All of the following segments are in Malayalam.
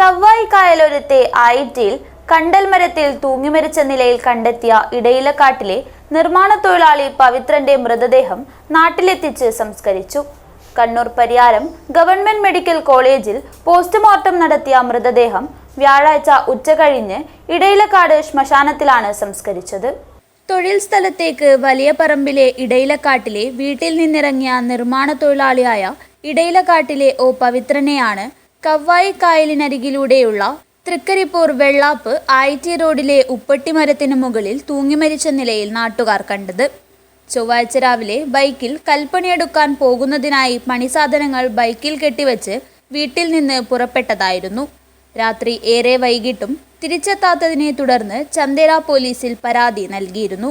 കവ്വായി കായലോരത്തെ ആയിട്ടിൽ കണ്ടൽ മരത്തിൽ തൂങ്ങിമരിച്ച നിലയിൽ കണ്ടെത്തിയ ഇടയിലക്കാട്ടിലെ നിർമ്മാണ തൊഴിലാളി പവിത്രന്റെ മൃതദേഹം നാട്ടിലെത്തിച്ച് സംസ്കരിച്ചു. കണ്ണൂർ പരിയാരം ഗവൺമെന്റ് മെഡിക്കൽ കോളേജിൽ പോസ്റ്റ്മോർട്ടം നടത്തിയ മൃതദേഹം വ്യാഴാഴ്ച ഉച്ചകഴിഞ്ഞ് ഇടയിലക്കാട് ശ്മശാനത്തിലാണ് സംസ്കരിച്ചത്. തൊഴിൽ സ്ഥലത്തേക്ക് വലിയ പറമ്പിലെ ഇടയിലക്കാട്ടിലെ വീട്ടിൽ നിന്നിറങ്ങിയ നിർമ്മാണ തൊഴിലാളിയായ ഇടയിലക്കാട്ടിലെ ഒ പവിത്രനെയാണ് കവ്വായി കായലിനരികിലൂടെയുള്ള തൃക്കരിപ്പൂർ വെള്ളാപ്പ് ആയിറ്റി റോഡിലെ ഉപ്പട്ടിമരത്തിനു മുകളിൽ തൂങ്ങിമരിച്ച നിലയിൽ നാട്ടുകാർ കണ്ടത്. ചൊവ്വാഴ്ച രാവിലെ ബൈക്കിൽ കൽപ്പണിയെടുക്കാൻ പോകുന്നതിനായി പണിസാധനങ്ങൾ ബൈക്കിൽ കെട്ടിവെച്ച് വീട്ടിൽ നിന്ന് പുറപ്പെട്ടതായിരുന്നു. രാത്രി ഏറെ വൈകിട്ടും തിരിച്ചെത്താത്തതിനെ തുടർന്ന് ചന്ദേര പോലീസിൽ പരാതി നൽകിയിരുന്നു.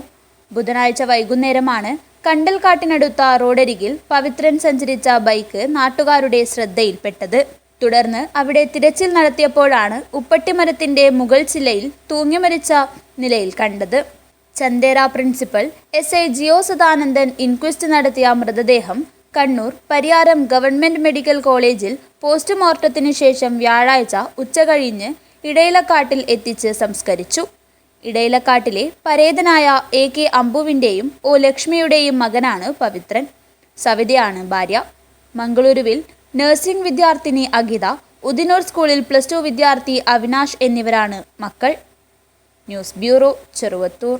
ബുധനാഴ്ച വൈകുന്നേരമാണ് കണ്ടൽക്കാട്ടിനടുത്ത റോഡരികിൽ പവിത്രൻ സഞ്ചരിച്ച ബൈക്ക് നാട്ടുകാരുടെ ശ്രദ്ധയിൽപ്പെട്ടത്. തുടർന്ന് അവിടെ തിരച്ചിൽ നടത്തിയപ്പോഴാണ് ഉപ്പട്ടിമരത്തിന്റെ മുകൾ ചില്ലയിൽ തൂങ്ങിമരിച്ച നിലയിൽ കണ്ടത്. Chandera principal S I Jio Sadanandan inquest നടത്തിയ മൃതദേഹം കണ്ണൂർ പരിയാരം ഗവൺമെന്റ് മെഡിക്കൽ കോളേജിൽ പോസ്റ്റ്മോർട്ടത്തിന് ശേഷം വ്യാഴാഴ്ച ഉച്ചകഴിഞ്ഞ് ഇടയിലക്കാട്ടിൽ എത്തിച്ച് സംസ്കരിച്ചു. ഇടയിലക്കാട്ടിലെ പരേതനായ എ കെ അമ്പുവിന്റെയും ഒ ലക്ഷ്മിയുടെയും മകനാണ് പവിത്രൻ. സവിതയാണ് ഭാര്യ. മംഗളൂരുവിൽ നഴ്സിംഗ് വിദ്യാർത്ഥിനി അഗിത ഉദിനൂർ സ്കൂളിൽ പ്ലസ് ടു വിദ്യാർത്ഥി അവിനാഷ് എന്നിവരാണ് മക്കൾ. News bureau Cheruvathur.